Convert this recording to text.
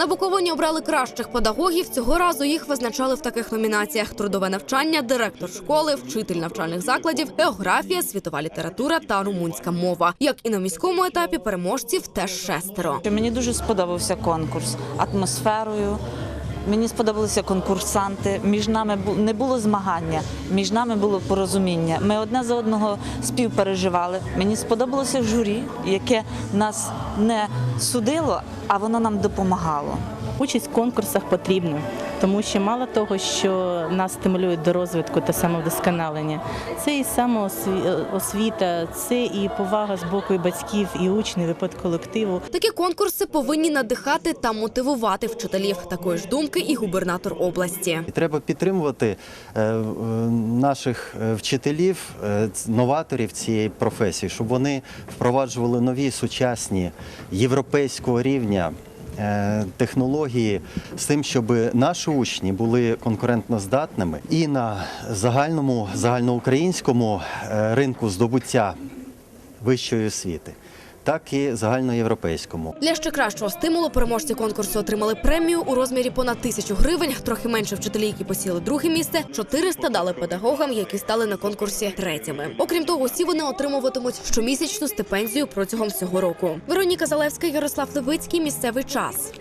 На Буковині обрали кращих педагогів. Цього разу їх визначали в таких номінаціях: трудове навчання, директор школи, вчитель навчальних закладів, географія, світова література та румунська мова. Як і на міському етапі, переможців теж шестеро. Мені дуже сподобався конкурс атмосферою. Мені сподобалися конкурсанти. Між нами не було змагання, між нами було порозуміння. Ми одне за одного співпереживали. Мені сподобалося журі, яке нас не судило, а воно нам допомагало. Участь в конкурсах потрібна, тому що мало того, що нас стимулюють до розвитку та самовдосконалення, це і самоосвіта, це і повага з боку і батьків, і учнів, і колективу. Такі конкурси повинні надихати та мотивувати вчителів. Такої ж думки і губернатор області. Треба підтримувати е, е, наших е, вчителів, е, новаторів цієї професії, щоб вони впроваджували нові сучасні європейського рівня. Е, Технології з тим, щоб наші учні були конкурентно здатними і на загальному загальноукраїнському е, ринку здобуття вищої освіти, так і загальноєвропейському. Для ще кращого стимулу переможці конкурсу отримали премію у розмірі понад тисячу гривень. Трохи менше вчителі, які посіли друге місце. 400 дали педагогам, які стали на конкурсі третіми. Окрім того, усі вони отримуватимуть щомісячну стипендію протягом всього року. Вероніка Залевська, Ярослав Левицький. Місцевий час.